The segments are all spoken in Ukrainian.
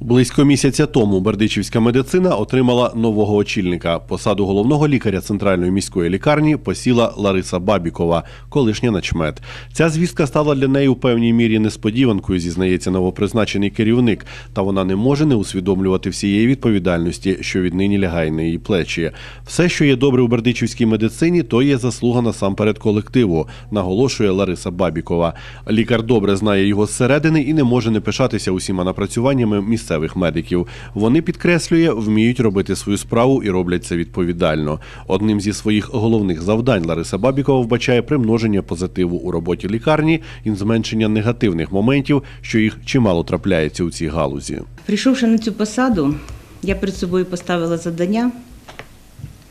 Близько місяця тому бердичівська медицина отримала нового очільника. Посаду головного лікаря центральної міської лікарні посіла Лариса Бабікова, колишня начмет. Ця звістка стала для неї у певній мірі несподіванкою, зізнається новопризначений керівник. Та вона не може не усвідомлювати всієї відповідальності, що віднині лягає на її плечі. Все, що є добре у бердичівській медицині, то є заслуга насамперед колективу, наголошує Лариса Бабікова. Лікар добре знає його зсередини і не може не пишатися усіма напрацюваннями місцевих медиків. Вони підкреслює, вміють робити свою справу і роблять це відповідально. Одним зі своїх головних завдань Лариса Бабікова вбачає примноження позитиву у роботі лікарні і зменшення негативних моментів, що їх чимало трапляється у цій галузі. Прийшовши на цю посаду, я перед собою поставила завдання,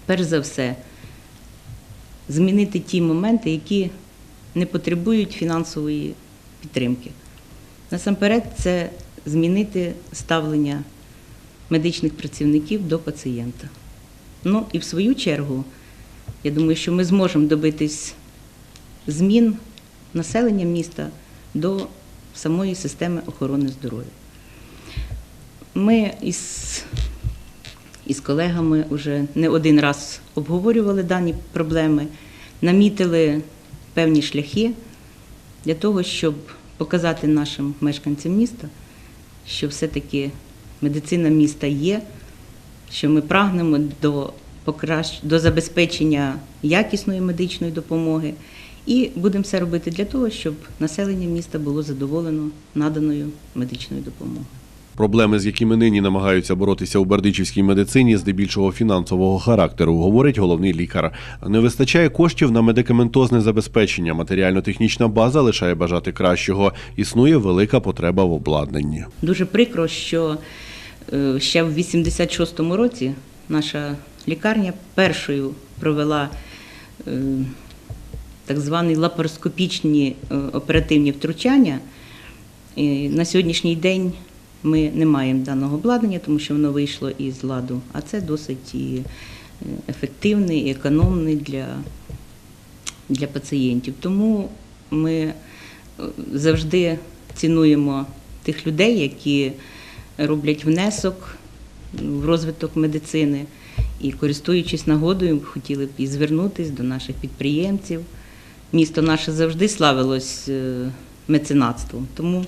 перш за все, змінити ті моменти, які не потребують фінансової підтримки. Насамперед, це змінити ставлення медичних працівників до пацієнта. Ну і в свою чергу, я думаю, що ми зможемо добитись змін населення міста до самої системи охорони здоров'я. Ми із, із колегами вже не один раз обговорювали дані проблеми, намітили певні шляхи для того, щоб показати нашим мешканцям міста, що все-таки медицина міста є, що ми прагнемо до, покращ... до забезпечення якісної медичної допомоги. І будемо все робити для того, щоб населення міста було задоволено наданою медичною допомогою. Проблеми, з якими нині намагаються боротися у бердичівській медицині, здебільшого фінансового характеру, говорить головний лікар. Не вистачає коштів на медикаментозне забезпечення. Матеріально-технічна база лишає бажати кращого. Існує велика потреба в обладнанні. Дуже прикро, що е, ще в 86-му році наша лікарня першою провела е, так звані лапароскопічні е, оперативні втручання. На сьогоднішній день ми не маємо даного обладнання, тому що воно вийшло із ладу, а це досить е, ефективний, і економний для, для пацієнтів. Тому ми е, завжди цінуємо тих людей, які роблять внесок в розвиток медицини. І користуючись нагодою, хотіли б і звернутися до наших підприємців. Місто наше завжди славилось е, меценатством. Тому,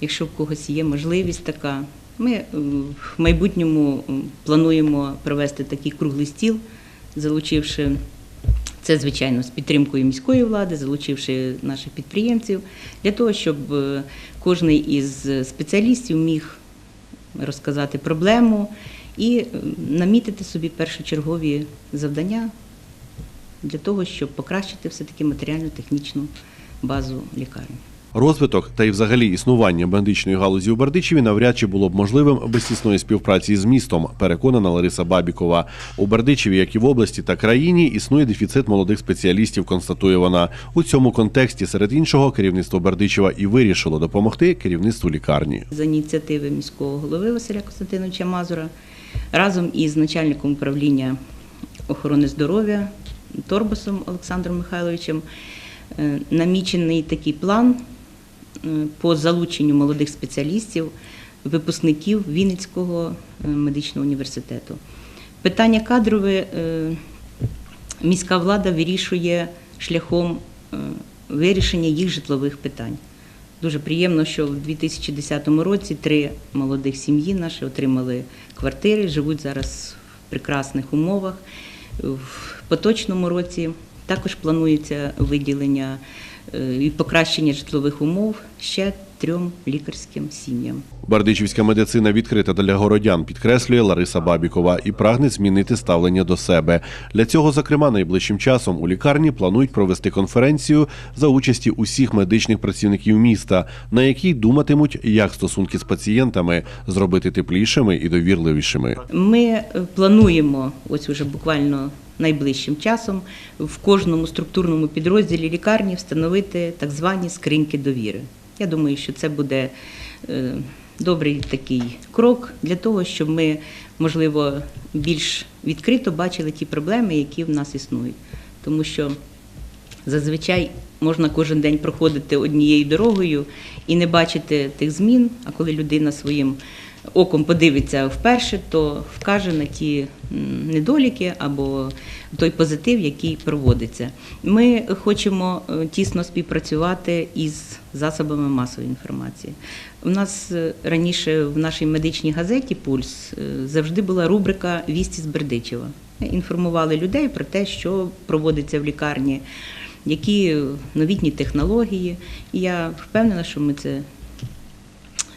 якщо в когось є можливість така, ми е, в майбутньому плануємо провести такий круглий стіл, залучивши це, звичайно, з підтримкою міської влади, залучивши наших підприємців, для того, щоб е, кожен із спеціалістів міг розказати проблему і е, намітити собі першочергові завдання для того, щоб покращити все-таки матеріально-технічну базу лікарні. Розвиток та й взагалі існування медичної галузі у Бердичеві навряд чи було б можливим без тісної співпраці з містом, переконана Лариса Бабікова. У Бердичеві, як і в області та країні, існує дефіцит молодих спеціалістів, констатує вона. У цьому контексті, серед іншого, керівництво Бердичева і вирішило допомогти керівництву лікарні. За ініціативи міського голови Василя Костянтиновича Мазура разом із начальником управління охорони здоров'я Торбосом Олександром Михайловичем е, намічений такий план по залученню молодих спеціалістів, випускників Вінницького е, медичного університету. Питання кадрове е, міська влада вирішує шляхом е, вирішення їх житлових питань. Дуже приємно, що в 2010 році три молодих сім'ї наші отримали квартири, живуть зараз в прекрасних умовах. В поточному році також планується виділення і покращення житлових умов ще трьом лікарським сім'ям. Бердичівська медицина відкрита для городян, підкреслює Лариса Бабікова, і прагне змінити ставлення до себе. Для цього, зокрема, найближчим часом у лікарні планують провести конференцію за участі усіх медичних працівників міста, на якій думатимуть, як стосунки з пацієнтами зробити теплішими і довірливішими. Ми плануємо ось уже буквально найближчим часом в кожному структурному підрозділі лікарні встановити так звані скриньки довіри. Я думаю, що це буде е, добрий такий крок для того, щоб ми, можливо, більш відкрито бачили ті проблеми, які в нас існують. Тому що Зазвичай можна кожен день проходити однією дорогою і не бачити тих змін. А коли людина своїм оком подивиться вперше, то вкаже на ті недоліки або той позитив, який проводиться. Ми хочемо е, тісно співпрацювати із засобами масової інформації. У нас е, раніше в нашій медичній газеті Пульс е, завжди була рубрика Вісті з Бердичева. Інформували людей про те, що проводиться в лікарні, які новітні технології. І я впевнена, що ми це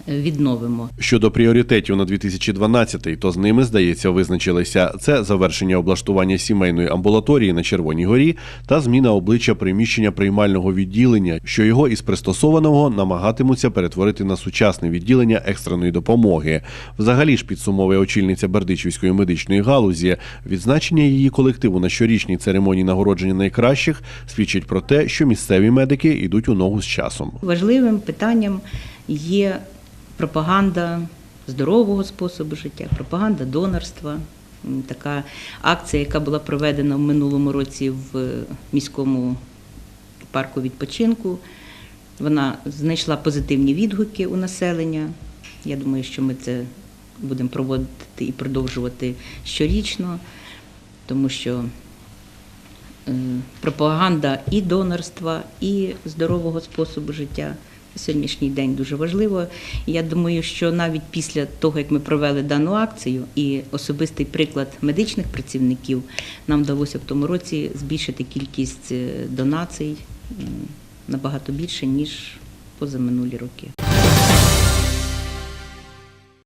відновимо. Щодо пріоритетів на 2012, то з ними, здається, визначилися це завершення облаштування сімейної амбулаторії на Червоній горі та зміна обличчя приміщення приймального відділення, що його із пристосованого намагатимуться перетворити на сучасне відділення екстреної допомоги. Взагалі ж підсумовує очільниця Бердичівської медичної галузі. Відзначення її колективу на щорічній церемонії нагородження найкращих свідчить про те, що місцеві медики йдуть у ногу з часом. Важливим питанням є пропаганда здорового способу життя, пропаганда донорства. Така акція, яка була проведена в минулому році в міському парку відпочинку. Вона знайшла позитивні відгуки у населення. Я думаю, що ми це будемо проводити і продовжувати щорічно, тому що е, пропаганда і донорства, і здорового способу життя сьогоднішній день дуже важливо. Я думаю, що навіть після того, як ми провели дану акцію, і особистий приклад медичних працівників, нам вдалося в тому році збільшити кількість е, донацій набагато більше, ніж позаминулі роки.